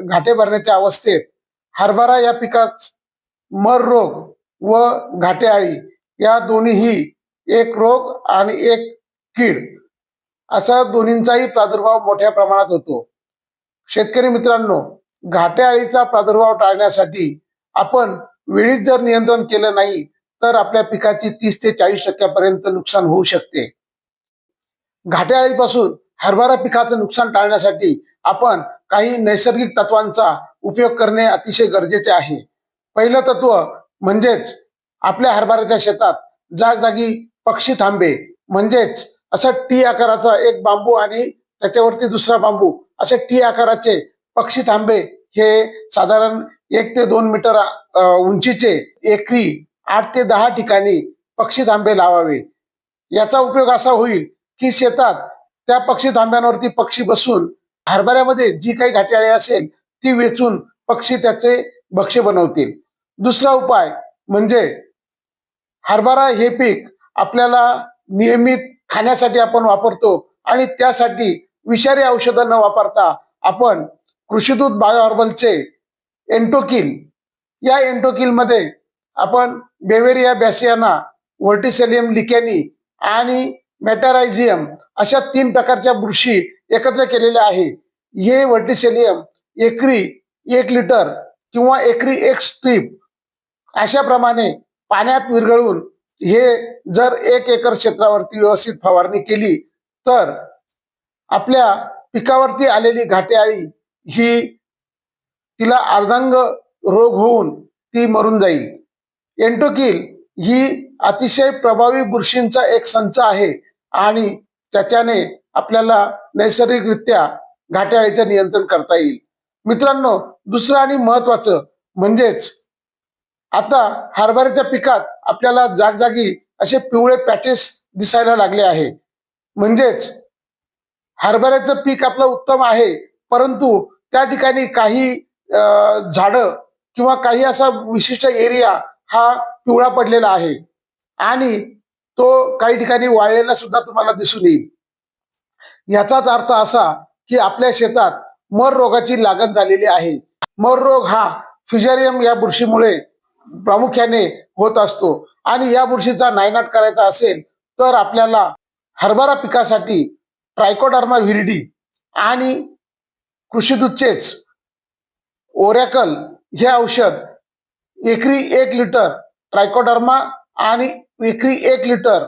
घाटे भरण्याच्या अवस्थेत हरभरा या पिकात मर रोग व घाटे आळी या दोन्हीही एक रोग आणि एक कीड असा दोन्हींचाही प्रादुर्भाव मोठ्या प्रमाणात होतो. शेतकरी मित्रांनो घाटे आळीचा प्रादुर्भाव टाळण्यासाठी आपण वेळीच जर नियंत्रण केलं नाही तर आपल्या पिकाची तीस ते चाळीस टक्क्यापर्यंत नुकसान होऊ शकते. घाटे आळीपासून हरभरा पिकाचं नुकसान टाळण्यासाठी आपण काही नैसर्गिक तत्वांचा उपयोग करणे अतिशय गरजेचे आहे. पहिलं तत्व म्हणजेच आपल्या हरभऱ्याच्या शेतात जागजागी पक्षी थांबे. म्हणजेच असं टी आकाराचा एक बांबू आणि त्याच्यावरती दुसरा बांबू असे टी आकाराचे पक्षी थांबे. हे साधारण एक ते दोन मीटर उंचीचे एकरी आठ ते दहा ठिकाणी पक्षी थांबे लावावे. याचा उपयोग असा होईल की शेतात त्या पक्षी थांब्यांवरती पक्षी बसून हरभऱ्यामध्ये जी काही घाटेआळी असेल ती वेचून पक्षी त्याचे भक्ष्य बनवतील. दुसरा उपाय म्हणजे हरभरा हे पीक आपल्याला नियमित खाण्यासाठी आपण वापरतो आणि त्यासाठी विषारी औषधं न वापरता आपण कृषीदूत बायोहर्बलचे एन्टोकिल या एन्टोकिलमध्ये आपण बेवेरिया बॅसियाना व्हर्टिसेलियम लिकॅनी आणि मेटारायझियम अशा तीन प्रकारच्या बुरशी एकत्र केलेल्या आहे. हे वर्टिसेलियम एकरी एक लिटर किंवा एकरी एक स्ट्रीप. अशाप्रमाणे पाण्यात विरघळून हे जर एक एकर क्षेत्रावरती व्यवस्थित फवारणी केली तर आपल्या पिकावरती आलेली घाटेआळी ही तिला अर्धांग रोग होऊन ती मरून जाईल. एन्टोकिल ही अतिशय प्रभावी बुरशींचा एक संच आहे आणि त्याच्याने आपल्याला नैसर्गिकरित्या घाट्याळीचं नियंत्रण करता येईल. मित्रांनो दुसरं आणि महत्वाचं म्हणजेच आता हरभऱ्याच्या पिकात आपल्याला जागजागी असे पिवळे पॅचेस दिसायला लागले आहे. म्हणजेच हरभऱ्याचं पीक आपलं उत्तम आहे परंतु त्या ठिकाणी काही अं, झाडं किंवा काही असा विशिष्ट एरिया हा पिवळा पडलेला आहे. आणि तो काही ठिकाणी वाळलेला सुद्धा तुम्हाला दिसून येईल. याचाच अर्थ असा की आपल्या शेतात मर रोगाची लागण झालेली आहे. मर रोग हा फिजेरियम या बुरशीमुळे प्रामुख्याने होत असतो. आणि या बुरशीचा नायनाट करायचा असेल तर आपल्याला हरभरा पिकासाठी ट्रायकोडर्मा व्हिरिडी आणि कृषीदूतचेच ओरॅकल हे औषध एकरी एक लिटर ट्रायकोडर्मा आणि एकरी एक लिटर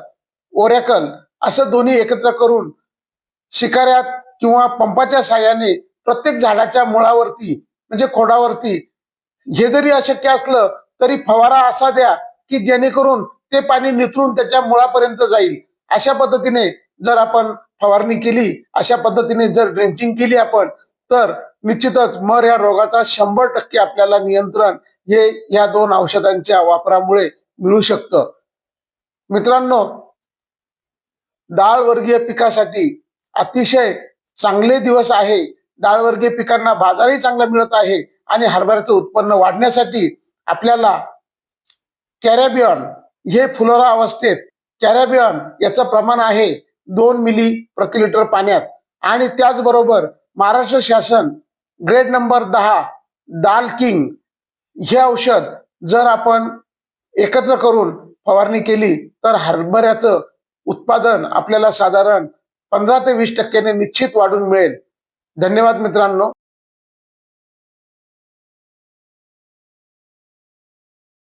ओरॅकल असं दोन्ही एकत्र करून शिकाऱ्यात किंवा पंपाच्या साह्याने प्रत्येक झाडाच्या मुळावरती म्हणजे खोडावरती हे जरी अशक्य असलं तरी फवारा असा द्या की जेणेकरून ते पाणी निथरून त्याच्या मुळापर्यंत जाईल. अशा पद्धतीने जर आपण फवारणी केली अशा पद्धतीने जर ड्रेंचिंग केली आपण तर निश्चितच मर या रोगाचा शंभर टक्के आपल्याला नियंत्रण हे या दोन औषधांच्या वापरामुळे मिळू शकतं. मित्रांनो डाळवर्गीय पिकासाठी अतिशय चांगले दिवस आहे. डाळवर्गीय पिकांना बाजारही चांगला मिळत आहे आणि हरभऱ्याचं उत्पन्न वाढण्यासाठी आपल्याला कॅरेबियन हे फुलोरा अवस्थेत कॅरेबियन याचं प्रमाण आहे दोन मिली प्रति लिटर पाण्यात. आणि त्याचबरोबर महाराष्ट्र शासन ग्रेड नंबर दहा दाल किंग हे औषध जर आपण एकत्र करून फवारणी केली तर हरभऱ्याचं उत्पादन आपल्याला साधारण पंधरा ते वीस टक्क्याने निश्चित वाढून मिळेल. धन्यवाद मित्रांनो.